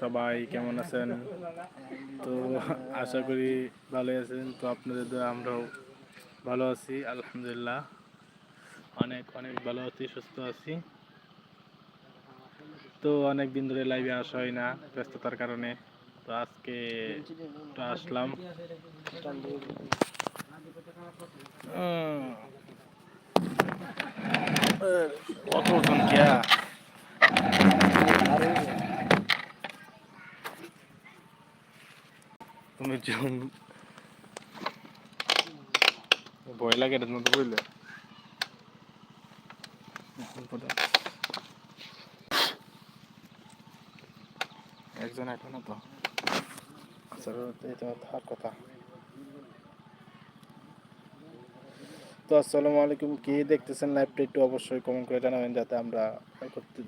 সবাই কেমন আছেন? তো আশা করি ভালো আছেন। তো আপনাদের দ্বারা আমরাও ভালো আছি, আলহামদুলিল্লাহ। অনেক অনেক ভালো আছি, সুস্থ আছি। তো অনেক দিন ধরে লাইভে আসা হয় না, ব্যস্ততার কারণে। তো আজকে আসলাম। ওজন কেয়া তুমি জুম ভয় লাগে মতো বুঝলে একজন এখনও তো। এটা তার কথা। তো আসসালামু আলাইকুম, কে দেখতেছেন লাইভটা একটু অবশ্যই কমেন্ট করে জানাবেন যাতে আমরা করতে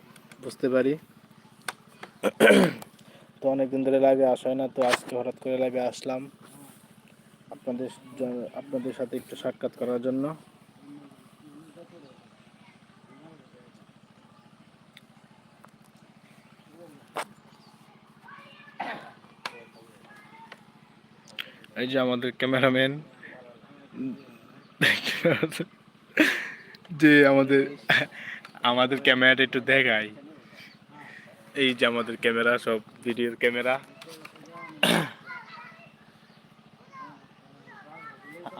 বুঝতে পারি। তো অনেকদিন ধরে লাইভে আসা হয় না, তো আজকে হঠাৎ করে লাইভে আসলাম আপনাদের আপনাদের সাথে একটু সাক্ষাৎ করার জন্য। এই যে আমাদের ক্যামেরাম্যান। যে আমাদের আমাদের ক্যামেরাটা একটু দেখাই। এই যে আমাদের ক্যামেরা, সব ভিডিওর ক্যামেরা।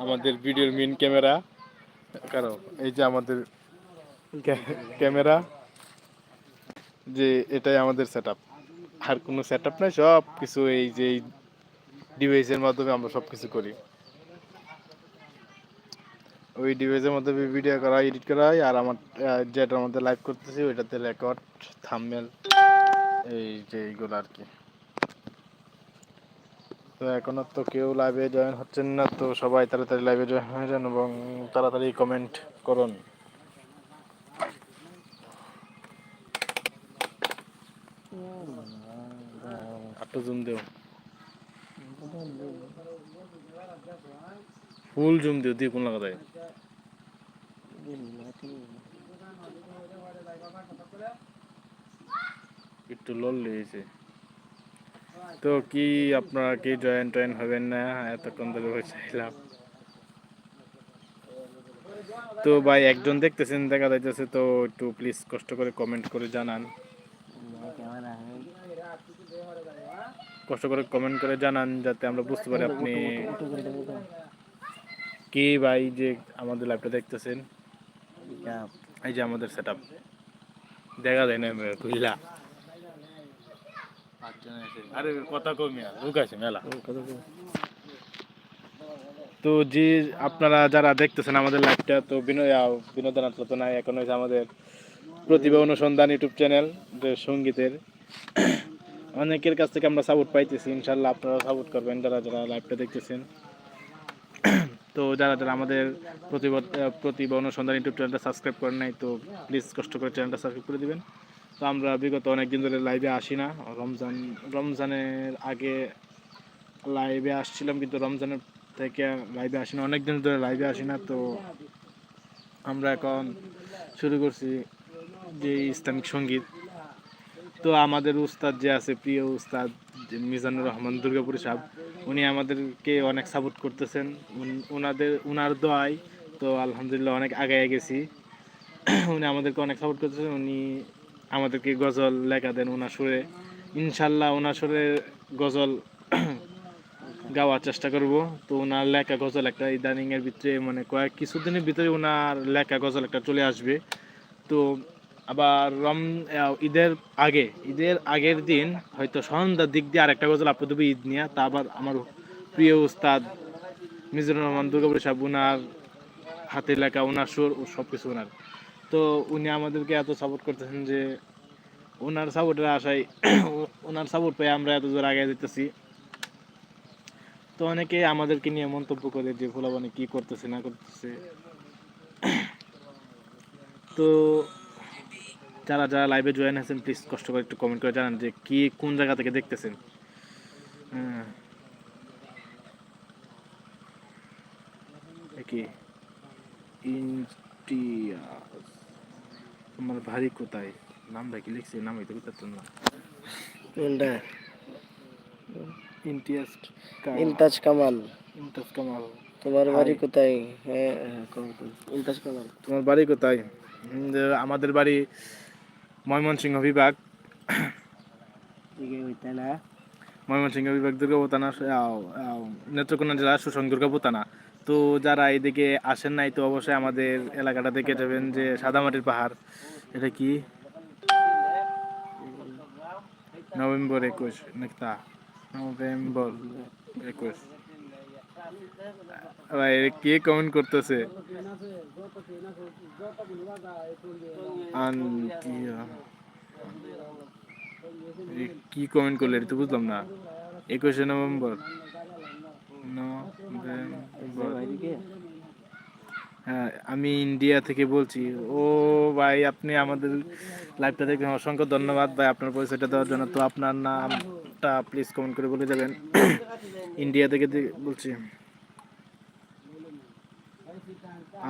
আমাদের ভিডিওর মেন ক্যামেরা। কারও এই যে আমাদের ক্যামেরা, যে এটাই আমাদের সেট আর কোনো সেট আপ নাই, সব কিছু এই যে এই ডিভাইসের মাধ্যমে আমরা সব কিছু করি। ওই ডিভাইসের মাধ্যমে ভিডিও করা এডিট করা হয় আর আমার যেটার মধ্যে লাইভ করতেছি, ওইটাতে রেকর্ড থাম্বনেল এই যে এইগুলো আর কি। তো এখনও তো কেউ লাইভে জয়েন হচ্ছেন না, তো সবাই তাড়াতাড়ি লাইভে জয়েন হয়ে যান এবং তাড়াতাড়ি কমেন্ট করুন। জুম দেও। ফুল জুম দিও, দিয়ে কোন লাগা যায় একটু লল লেগেছে তো কি আপনারা কি জয়েন টয়েন হবেন না? এতক্ষণ ধরে বসেছিলাম তো ভাই, একজন দেখতেছেন, দেখা যাইতেছে তো একটু প্লিজ কষ্ট করে কমেন্ট করে জানান। কষ্ট করে কমেন্ট করে জানান যাতে আমরা বুঝতে পারি আপনি কি ভাই যে আমাদের লাইভটা দেখতেছেন। এই যে আমাদের সেট দেখা যায় না বুঝলা আরে কথা তো যে আপনারা যারা দেখতেছেন আমাদের লাইভটা তো বিনোদ বিনোদন তো নাই এখন হয়েছে আমাদের প্রতিভা অনুসন্ধান ইউটিউব চ্যানেল যে সঙ্গীতের। অনেকের কাছ থেকে আমরা সাপোর্ট পাইতেছি ইনশাল্লাহ আপনারা সাপোর্ট করবেন, যারা যারা লাইভটা দেখতেছেন। তো যারা যারা আমাদের প্রতিভা প্রতিভা অনুসন্ধান ইউটিউব চ্যানেলটা সাবস্ক্রাইব করেন নাই, তো প্লিজ কষ্ট করে চ্যানেলটা সাবস্ক্রাইব করে দিবেন। তো আমরা বিগত অনেক দিন ধরে লাইভে আসি না। রমজান, রমজানের আগে লাইভে আসছিলাম, কিন্তু রমজানের থেকে লাইভে আসি না। অনেক দিন ধরে লাইভে আসি না, তো আমরা এখন শুরু করছি যে ইসলামিক সংগীত। তো আমাদের উস্তাদ যে আছে, প্রিয় উস্তাদ মিজানুর রহমান দুর্গাপুরী সাহেব, উনি আমাদেরকে অনেক সাপোর্ট করতেছেন। ওনাদের ওনার দোয়ায় তো আলহামদুলিল্লাহ অনেক আগায় গেছি। উনি আমাদেরকে অনেক সাপোর্ট করতেছেন। উনি আমাদেরকে গজল লেখা দেন ওনার সুরে। ইনশাল্লাহ ওনার সুরে গজল গাওয়ার চেষ্টা করব। তো ওনার লেখা গজল একটা ইদানিং এর ভিতরে মানে কয়েক কিছুদিনের ভিতরে ওনার লেখা গজল একটা চলে আসবে। তো আবার রম ঈদের আগে, ঈদের আগের দিন হয়তো সন্ধ্যার দিক দিয়ে আরেকটা গজল আপলোড দেবো ঈদ নিয়ে। তা আবার আমার প্রিয় উস্তাদ মিজুর রহমান দুর্গাপুর সাহেব ওনার হাতে লেখা ওনার সুর ও সব কিছু ওনার। তো উনি আমাদেরকে এত সাপোর্ট করতেছেন যে ওনার সাপোর্টের আশায় ওনার সাপোর্ট পেয়ে আমরা এত দূর আগে যেতেছি তো অনেকে আমাদেরকে নিয়ে মন্তব্য করে যে ফুলাবানি কি করতেছে, না করতেছে? তো যারা যারা লাইভে জয়েন আছেন প্লিজ কষ্ট করে একটু কমেন্ট করে জানান যে, কি, কোন জায়গা থেকে দেখতেছেন? হ্যাঁ। কি ইন্ডিয়া আমার ভারী কোথায়? নামটা কি লিখছি? নাম হইতে পারতাম না। কোনটা? ইন্টারেস্ট ইমতাজ কামাল। ইন্টারেস্ট কামাল। তোমার বাড়ি কোথায়? হ্যাঁ হ্যাঁ, তো। ইমতাজ কামাল। তোমার বাড়ি কোথায়? আমাদের বাড়ি ময়মনসিংহ বিভাগ। ময়মনসিংহ বিভাগ দুর্গাপুতানা নেত্রকোনা জেলা সুসং দুর্গাপুতানা তো যারা এইদিকে আসেন নাই, তো অবশ্যই আমাদের এলাকাটা দেখে যাবেন যে সাদামাটির পাহাড়। এটা কি? নভেম্বর একুশ, নাকি নভেম্বর একুশ। কে কমেন্ট করতেছে? কি কমেন্ট করলে তো বুঝলাম না। একুশে নভেম্বর। হ্যাঁ আমি ইন্ডিয়া থেকে বলছি। ও ভাই আপনি আমাদের লাইভটা দেখে অসংখ্য ধন্যবাদ ভাই আপনার পরিচয়টা দেওয়ার জন্য। তো আপনার নামটা প্লিজ কমেন্ট করে বলে যাবেন। ইন্ডিয়া থেকে বলছি।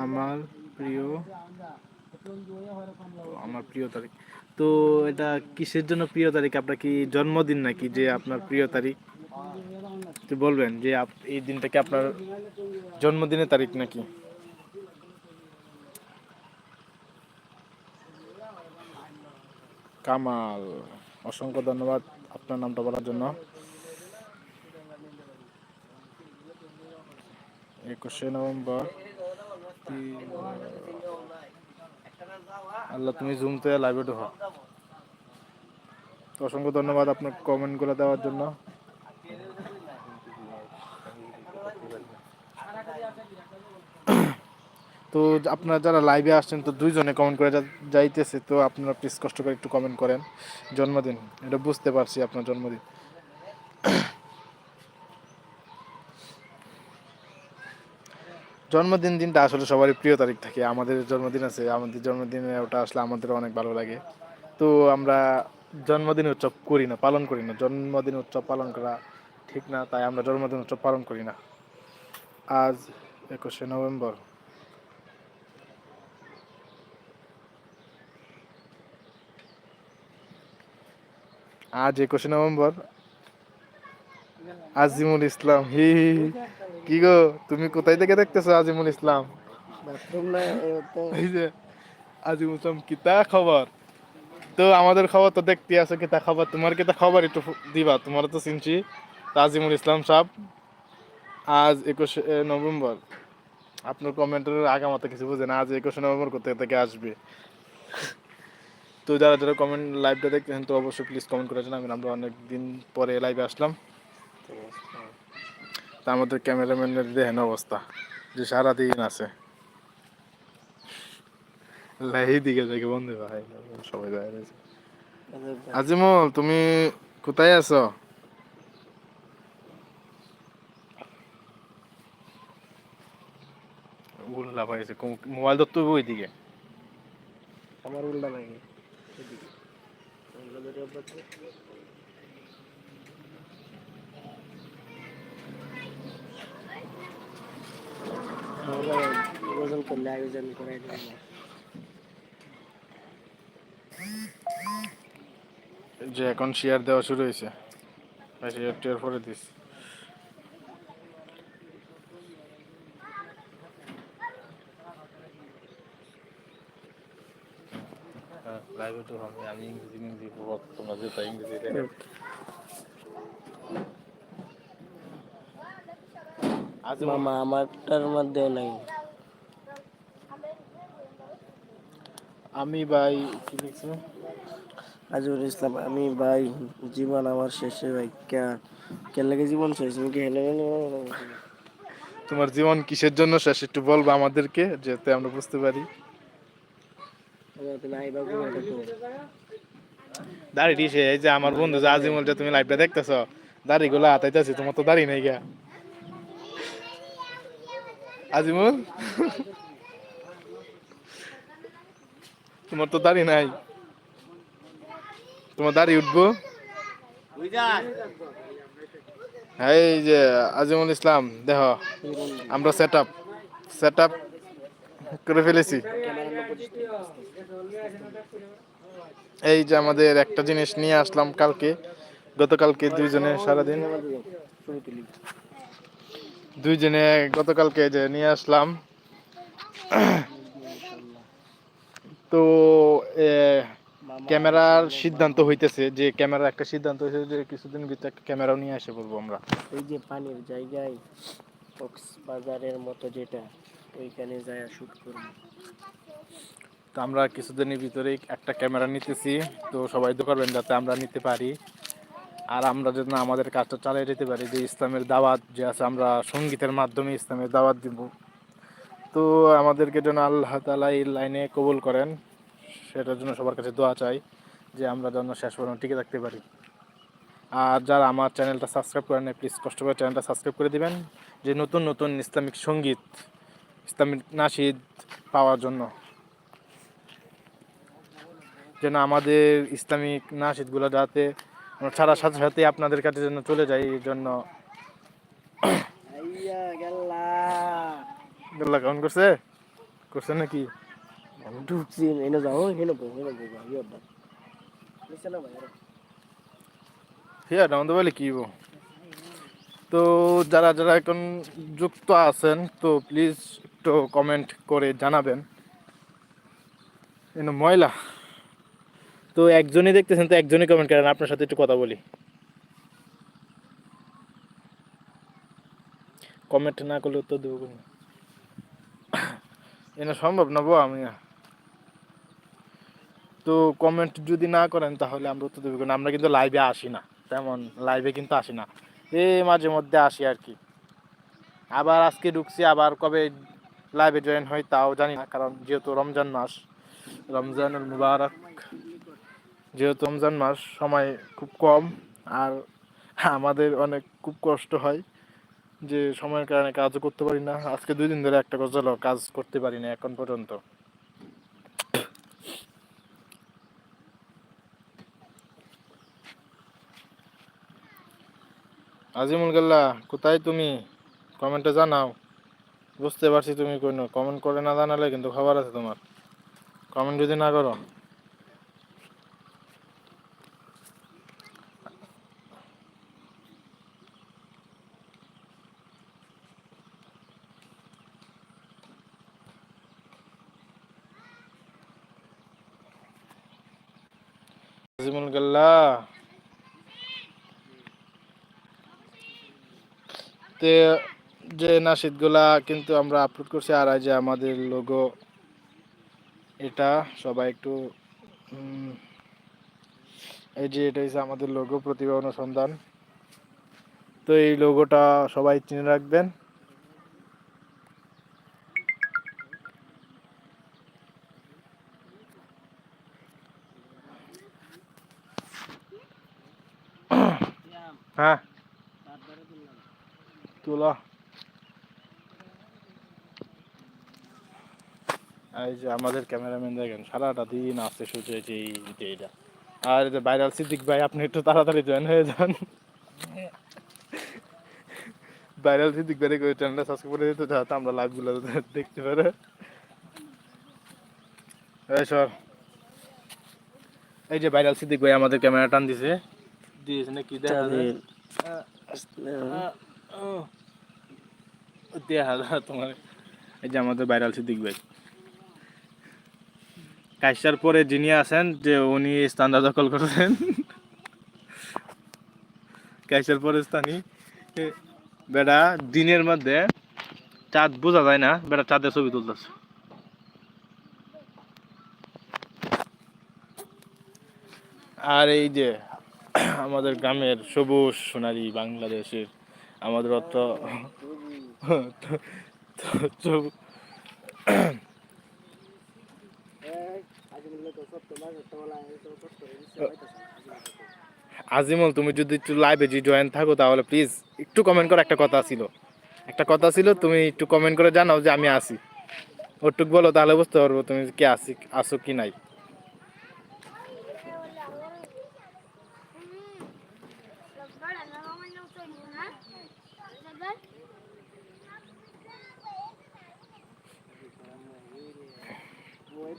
আমার প্রিয় আমার প্রিয় তারিখ। তো এটা কিসের জন্য প্রিয় তারিখ? আপনার কি জন্মদিন নাকি যে আপনার প্রিয় তারিখ? বলবেন যে এই দিনটা কি আপনার জন্মদিনের তারিখ নাকি? কামাল, অসংখ্য ধন্যবাদ আপনার নামটা বলার জন্য। একুশে নভেম্বর আল্লাহ, তুমি জুমতে লাইভে ঢোকা অসংখ্য ধন্যবাদ আপনার কমেন্ট করে দেওয়ার জন্য। তো আপনারা যারা লাইভে আসছেন, তো দুইজনে কমেন্ট করে যাইতেছে, তো আপনারা প্লিজ কষ্ট করে একটু কমেন্ট করেন। জন্মদিন, এটা বুঝতে পারছি আপনার জন্মদিন। জন্মদিন দিনটা আসলে সবারই প্রিয় তারিখ থাকে। আমাদের জন্মদিন আছে, আমাদের জন্মদিনে ওটা আসলে আমাদের অনেক ভালো লাগে। তো আমরা জন্মদিন উৎসব করি না, পালন করি না। জন্মদিন উৎসব পালন করা ঠিক না তাই আমরা জন্মদিন উৎসব পালন করি না। আজ একুশে নভেম্বর। আজ একুশে নভেম্বর। আজিমুল ইসলাম হি হি। কি গো তুমি কোথায় থেকে দেখতেছো আজিমুল ইসলাম? আজিমুল ইসলাম কিতা খবর? তো আমাদের খবর তো দেখতে আছো কিতা খবর? তোমার কিতা খবর একটু দিবা তোমার তো চিনছি। তো আজিমুল ইসলাম সাহ আজ একুশে নভেম্বর। আপনার কমেন্টের আগামাতে কিছু বুঝেন আজ একুশে নভেম্বর কোথায় থেকে আসবে? তো যারা যারা কমেন্ট লাইভটা দেখতেছেন তো অবশ্যই প্লিজ কমেন্ট করে আমি আমরা অনেক দিন পরে লাইভে আসলাম। তা আমাদের ক্যামেরাম্যানের দেখেন অবস্থা যে সারাদিন আছে। লাইভ দিকে বন্ধু ভাই সবাই যায় রয়েছে আজিমুল তুমি কোথায় আছো? উল্লা পাইছে মোবাইল ধরতে হবে ওইদিকে। আমার ওজন করলে আয়োজন করাই দেবো যে এখন শেয়ার দেওয়া শুরু হয়েছে শেয়ার টেয়ার পরে দিস লাইভে তো হবে আমি ইংরেজি ইংরেজি তোমরা যেটা ইংরেজি মামা আমারটার মধ্যেও নাই। আমি ভাই কি লিখছো? আজিজুল ইসলাম আমি ভাই জীবন আমার শেষে ভাই কে কে লাগে জীবন শেষ? তুমি কি হেলে হেলে তোমার জীবন কিসের জন্য শেষ? একটু বলব আমাদেরকে যাতে আমরা বুঝতে পারি। দাড়ি এই যে আমার বন্ধু যে তুমি লাইভটা হাতাইতেছি, তোমার তো দাড়ি নাই তোমার তো দাড়ি নাই। তোমার দাড়ি উঠবো? এই যে আজিমুল ইসলাম, দেখো, আমরা সেট আপ সেট আপ করে ফেলেছি। এই যে আমাদের একটা জিনিস নিয়ে আসলাম কালকে, গতকালকে দুইজনে সারাদিন দুইজনে গতকালকে যে নিয়ে আসলাম। তো ক্যামেরার সিদ্ধান্ত হইতেছে যে ক্যামেরার একটা সিদ্ধান্ত হয়েছে যে, কিছুদিন ভিতরে একটা ক্যামেরাও নিয়ে আসে বলব আমরা। ওই যে পানির জায়গায় কক্সবাজারের মতো যেটা ওইখানে যায় করব। তো আমরা কিছুদিনের ভিতরে একটা ক্যামেরা নিতেছি। তো সবাই তো করবেন যাতে আমরা নিতে পারি। আর আমরা যেন আমাদের কাজটা চালিয়ে যেতে পারি, যে ইসলামের দাওয়াত যে আছে আমরা সঙ্গীতের মাধ্যমে ইসলামের দাওয়াত দিব। তো আমাদেরকে যেন আল্লাহ তালা এই লাইনে কবুল করেন, সেটার জন্য সবার কাছে দোয়া চাই, যে আমরা যেন শেষ পর্যন্ত টিকে থাকতে পারি। আর যারা আমার চ্যানেলটা সাবস্ক্রাইব করেন প্লিজ কষ্ট করে চ্যানেলটা সাবস্ক্রাইব করে দিবেন। যে নতুন নতুন ইসলামিক সংগীত ইসলামিক নাশিদ পাওয়ার জন্য। যেন আমাদের ইসলামিক নাশিদগুলো যাতে ছাড়ার সাথে সাথে আপনাদের কাছে যেন চলে যায় এই জন্য গেল্লা। কেমন করছে? করছে নাকি? ঢুকছি এনে যাও হেনে হেনে। হ্যাঁ আমাদের বলে কি বো? তো যারা যারা এখন যুক্ত আছেন তো প্লিজ একটু কমেন্ট করে জানাবেন। এনে ময়লা। তো একজনই দেখতেছেন তো একজনই কমেন্ট করেন আপনার সাথে একটু কথা বলি। কমেন্ট না করলে উত্তর দেবো এনে সম্ভব না বো আমি তো কমেন্ট যদি না করেন তাহলে আমরা উত্তর দেবো আমরা কিন্তু লাইভে আসি না। তেমন লাইভে কিন্তু আসি না। এ মাঝে মধ্যে আসি আর কি। আবার আজকে ঢুকছি আবার কবে লাইভে জয়েন হয়, তাও জানি না, কারণ যেহেতু রমজান মাস, রমজানুল মুবারক, যেহেতু রমজান মাস, সময় খুব কম, আর আমাদের অনেক খুব কষ্ট হয় যে সময়ের কারণে কাজও করতে পারি না। আজকে দুই দিন ধরে একটা গজল কাজ করতে পারি না এখন পর্যন্ত। আজিমুল গাল্লা, কোথায় তুমি? কমেন্টে জানাও। বুঝতে পারছি তুমি কোনো কমেন্ট করে না জানালে কিন্তু খবর আছে তোমার। কমেন্ট যদি না করো। তে যে নাশিদগুলা কিন্তু আমরা আপলোড করছি আর যে আমাদের লোগো এটা সবাই একটু এই যে এটা হচ্ছে আমাদের লোগো প্রতিভা অনুসন্ধান। তো এই লোগোটা সবাই চিনে রাখবেন। হ্যাঁ। তুলা। এই যে আমাদের ক্যামেরাম্যান দেখেন সারাটা দিন আসতে হয়েছে এই এইটা আর যে ভাইরাল সিদ্দিক ভাই আপনি একটু তাড়াতাড়ি জয়েন হয়ে যান। ভাইরাল সিদ্দিক ভাই করে চ্যানেলটা সাবস্ক্রাইব করে দিতে যাতে আমরা লাইভগুলো দেখতে পারে। এই সর। এই যে ভাইরাল সিদ্দিক ভাই আমাদের ক্যামেরা টান দিছে। দিয়েছে না কি দেখা যায়? দেখা তোমার। এই যে আমাদের ভাইরাল সিদ্দিক ভাই। কাইসার পরে যিনি আছেন, যে উনি স্থানটা দখল করেছেন। কাইসার পরে স্থানী বেটা দিনের মধ্যে চাঁদ বোঝা যায় না বেটা চাঁদের ছবি তুলতেছে। আর এই যে আমাদের গ্রামের সবুজ সোনালী বাংলাদেশের আমাদের অত আজিমল তুমি যদি একটু লাইভে যদি জয়েন থাকো তাহলে প্লিজ একটু কমেন্ট করে একটা কথা ছিল। একটা কথা ছিল তুমি একটু কমেন্ট করে জানাও যে আমি আসি ওটুক বলো তাহলে বুঝতে পারব তুমি কি আসি আসো কি নাই।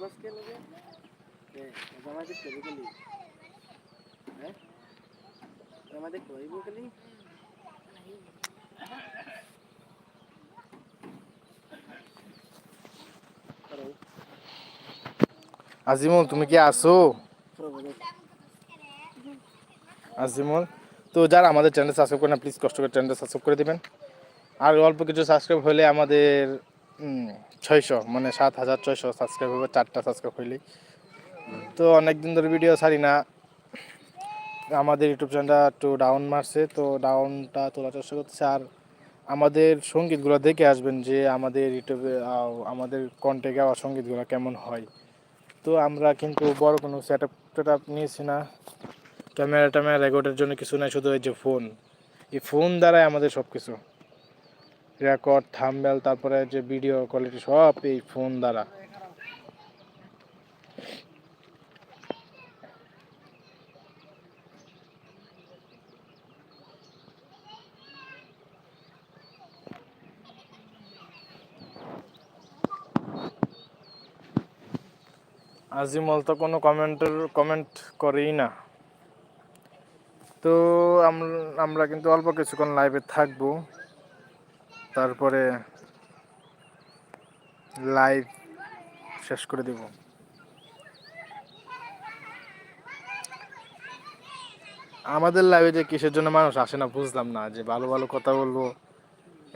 বাস কে লাগে আজিমুল, তুমি কি আসো আজিমুল, তো যারা আমাদের চ্যানেল সাবস্ক্রাইব করেন প্লিজ কষ্ট করে চ্যানেলটা সাবস্ক্রাইব করে দিবেন। আর অল্প কিছু সাবস্ক্রাইব হলে আমাদের ছয়শো মানে সাত হাজার ছয়শো সাবস্ক্রাইব হবে, চারটা সাবস্ক্রাইব হইলেই। তো অনেক দিন ধরে ভিডিও ছাড়ি না। আমাদের ইউটিউব চ্যানেলটা একটু ডাউন মারছে, তো ডাউনটা তোলার চেষ্টা করতেছে। আর আমাদের সঙ্গীতগুলো দেখে আসবেন যে আমাদের ইউটিউবে আমাদের কন্টে গাওয়া সঙ্গীতগুলো কেমন হয়। তো আমরা কিন্তু বড় কোনো সেট আপ টেট আপ নিয়েছি না। ক্যামেরা ট্যামেরা রেকর্ডের জন্য কিছু নাই, শুধু এই যে ফোন এই ফোন দ্বারাই আমাদের সব কিছু রেকর্ড থাম্বেল তারপরে যে ভিডিও কোয়ালিটি সব এই ফোন দ্বারা। আজিমল তো কোনো কমেন্টের, কমেন্ট করেই না। তো আমরা কিন্তু অল্প কিছুক্ষণ লাইভে থাকব। তারপরে লাইভ শেষ করে দেব। আমাদের লাইভে যে কিসের জন্য মানুষ আসে না বুঝলাম না, যে ভালো ভালো কথা বলব।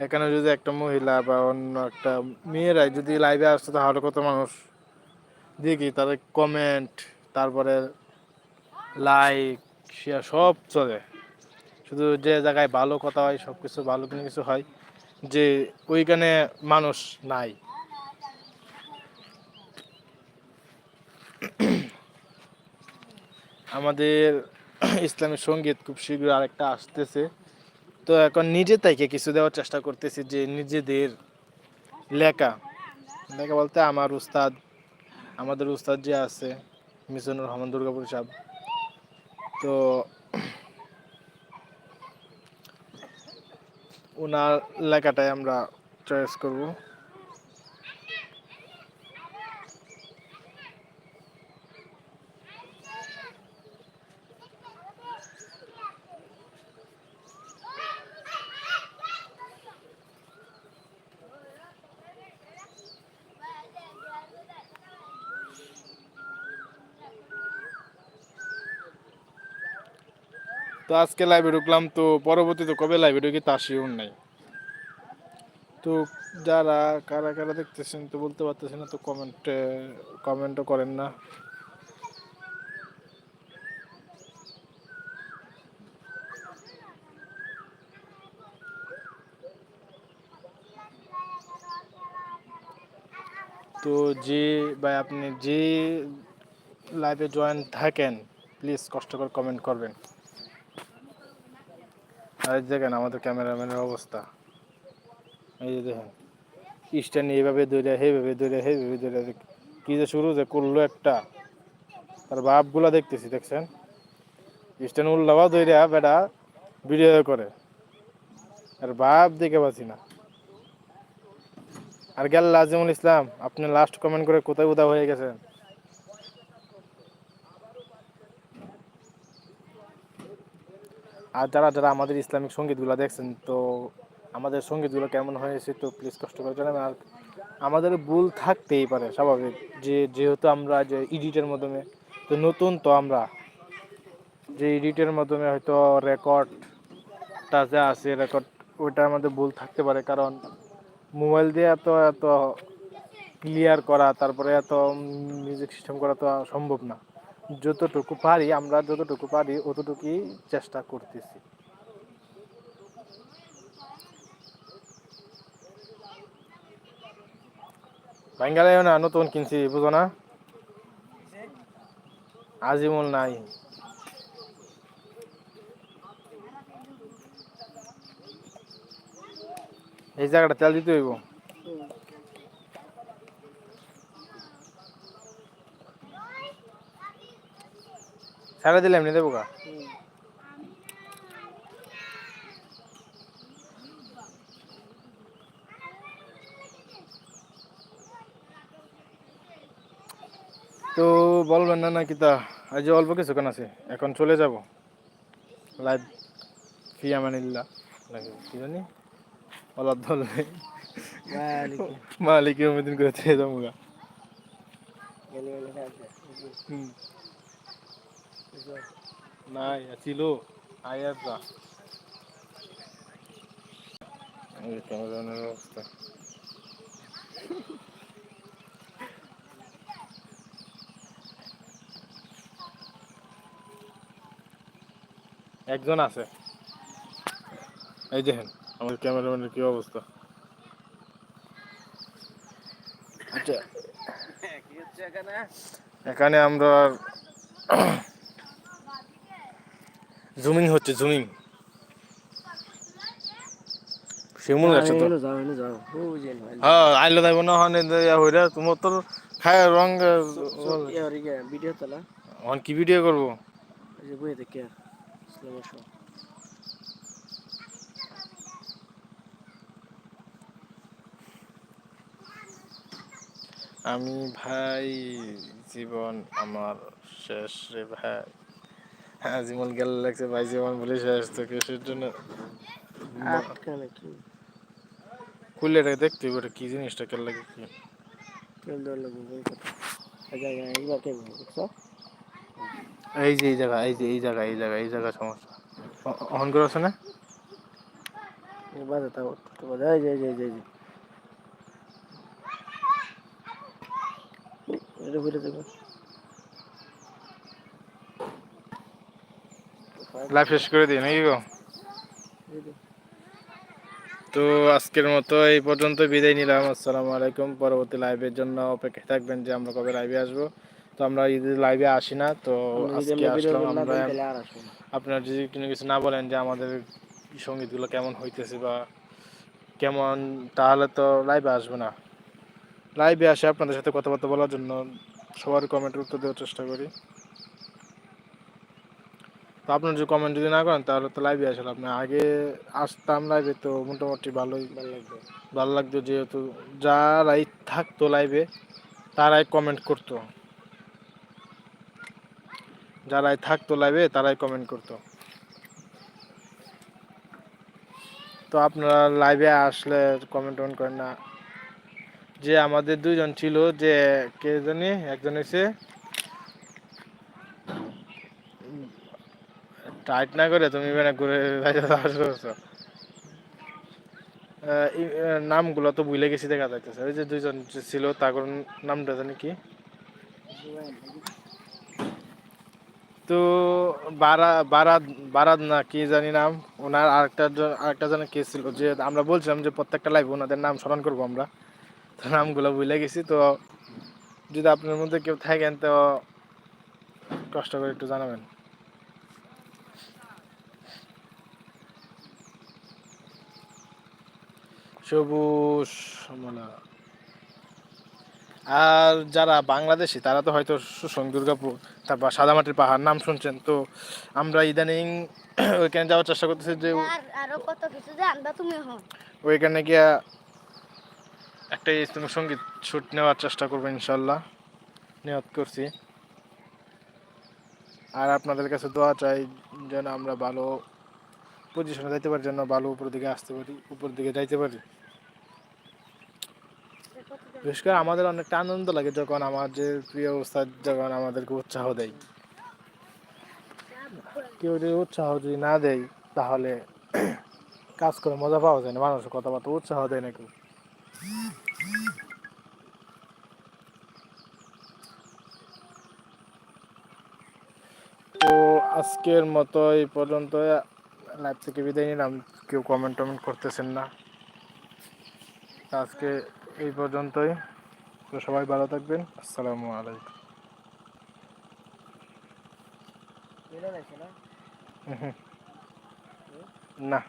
এখানে যদি একটা মহিলা বা অন্য একটা মেয়েরাই যদি লাইভে আসতো তাহলে কত মানুষ দেখি, তাদের কমেন্ট তারপরে লাইক শেয়ার সব চলে। শুধু যে জায়গায় ভালো কথা হয় সব কিছু ভালো কোনো কিছু হয়, যে ওইখানে মানুষ নাই। আমাদের ইসলামী সংগীত খুব শীঘ্র আরেকটা আসতেছে। তো এখন নিজে থেকে কিছু দেওয়ার চেষ্টা করতেছি যে নিজেদের লেখা। লেখা বলতে আমার উস্তাদ আমাদের উস্তাদ যে আছে মিশনুর রহমান দুর্গাপুর সাহেব। তো ওনার লেখাটাই আমরা চয়েস করব। তো আজকে লাইভে ঢুকলাম, তো পরবর্তীতে কবে লাইভে ঢুকি তা শিওর নাই। তো যারা, কারা কারা দেখতেছেন তো বলতে পারতেছেন না, তো কমেন্টে কমেন্টও করেন না। তো যে, ভাই আপনি যে লাইভে জয়েন থাকেন প্লিজ কষ্ট করে কমেন্ট করবেন। আর দেখেন আমাদের ক্যামেরাম্যানের অবস্থা। এই যে দেখেন, স্ট্যান্ড এইভাবে দৌড়ে সেইভাবে দৌড়ে সেইভাবে দৌড়ে কি যে শুরু যে করল একটা। তার বাপগুলা দেখতেছি, দেখছেন? স্ট্যান্ড উল্লাবা দৌড়ে বেটা ভিডিও করে। আর বাপ দেখে পাচ্ছি না। আর গেল আজিমুল ইসলাম, আপনি লাস্ট কমেন্ট করে কোথায় উদা হয়ে গেছেন? আর যারা যারা আমাদের ইসলামিক সঙ্গীতগুলো দেখছেন, তো আমাদের সঙ্গীতগুলো কেমন হয়েছে তো প্লিজ কষ্ট করে জানাবেন। আর আমাদের ভুল থাকতেই পারে স্বাভাবিক, যে, যেহেতু আমরা যে এডিটের মাধ্যমে, তো নতুন তো আমরা। যে এডিটের মাধ্যমে হয়তো রেকর্ডটা যে আছে রেকর্ড ওইটা আমাদের ভুল থাকতে পারে, কারণ মোবাইল দিয়ে এত এত ক্লিয়ার করা, তারপরে এত মিউজিক সিস্টেম করা তো সম্ভব না। যতটুকু পারি, আমরা যতটুকু পারি, অতটুকুই চেষ্টা করতেছি। না নতুন কিনছি, বুঝো না? আজিমুল নাই। এই জায়গাটা তেল দিতে হইব। সারা দিলে এমনি দেবো গা। তো বলবেন না নাকি তা? আজ অল্প কিছুক্ষণ আছে এখন চলে যাব। লাইভ ফিয়ামানিল্লা নাকি কি জানি? ধরলে। ওয়ালাইকুম মালিক উমেদিন করে থেকে যাব গা। গেলে খাবে হুম। নাই ছিল আয়ার যা অবস্থা একজন আছে। এই দেখেন আমাদের ক্যামেরাম্যানের কি অবস্থা আচ্ছা। কি এখানে? এখানে আমরা জুমিং হচ্ছে জুমিং হ্যাঁ না বই দেখে আমি ভাই, জীবন আমার শেষ রে ভাই। হ্যাঁ জীবন গেল লাগছে ভাই? জীবন বলে শেষ তো কিসের জন্য? আটকানে কি খুললে রে দেখতে হবে কি জিনিসটা কেন লাগে কি? এই যে এই জায়গা এই যে এই জায়গা এই জায়গা এই জায়গা সমস্যা। অন করে আছে না। বাজে তো এই যে এই যে এই যে এটা ঘুরে দেখো। লাইভ শেষ করে দিই নাকি গো? তো আজকের মতো এই পর্যন্ত বিদায় নিলাম। আসসালামু আলাইকুম। পরবর্তী লাইভের জন্য অপেক্ষায় থাকবেন যে আমরা কবে লাইভে আসব। তো আমরা ঈদের লাইভে আসি না তো আজকে আসলাম আমরা। আর আপনার যদি কোনো কিছু না বলেন যে আমাদের সঙ্গীতগুলো কেমন হইতেছে বা কেমন তাহলে তো লাইভে আসব না। লাইভে আসে আপনাদের সাথে কথাবার্তা বলার জন্য সবার কমেন্টের উত্তর দেওয়ার চেষ্টা করি। তো আপনার যদি কমেন্ট যদি না করেন, তাহলে তো লাইভে আসলে আপনি। আগে আসতাম লাইভে তো মোটামুটি ভালোই, ভালো লাগবে ভালো লাগতো যেহেতু যারাই থাকতো লাইভে তারাই কমেন্ট করতো। যারাই থাকতো লাইভে তারাই কমেন্ট করতো। তো আপনারা লাইভে আসলে কমেন্ট টমেন্ট করেন না। যে আমাদের দুজন ছিল, যে কে জানি, একজন হয়েছে টাইট না করে তুমি মানে ঘুরে করছ? নামগুলো তো ভুলে গেছি, দেখা যাইতেছে। ওই যে দুইজন ছিল তার নামটা জানি কি? তো বারা বারাদ বারাদ না কি জানি নাম? ওনার আরেকটা আরেকটা জন কে ছিল? যে আমরা বলছিলাম যে প্রত্যেকটা লাইভ ওনাদের নাম স্মরণ করব আমরা। তো নামগুলো ভুলে গেছি, তো যদি আপনার মধ্যে কেউ থাকেন, তো কষ্ট করে একটু জানাবেন। সবুজ মানে আর যারা বাংলাদেশি তারা তো হয়তো সুসং দুর্গাপুর তারপর সাদামাটির পাহাড় নাম শুনছেন। তো আমরা ইদানিং ওইখানে যাওয়ার চেষ্টা করতেছি যে আরও কত কিছু জানবা তুমি ওইখানে গিয়া একটা ইসলামিক সংগীত শুট নেওয়ার চেষ্টা করব ইনশাল্লাহ। নিয়ত করছি। আর আপনাদের কাছে দোয়া চাই যেন আমরা ভালো পজিশনে যাইতে পারি যেন ভালো উপর দিকে আসতে পারি উপর দিকে যাইতে পারি। বিশেষ করে আমাদের অনেকটা আনন্দ লাগে যখন আমার যে প্রিয় উস্তাদ যখন আমাদেরকে উৎসাহ দেয়। কেউ যদি উৎসাহ যদি না দেয়, তাহলে কাজ করে মজা পাওয়া যায় না, মানুষের কথাবার্তা উৎসাহ দেয় না কেউ। তো আজকের মতো এই পর্যন্ত, লাইভ থেকে বিদায় নিলাম। কেউ কমেন্ট টমেন্ট করতেছেন না। আজকে এই পর্যন্তই। তো সবাই ভালো থাকবেন। আসসালামু আলাইকুম। না।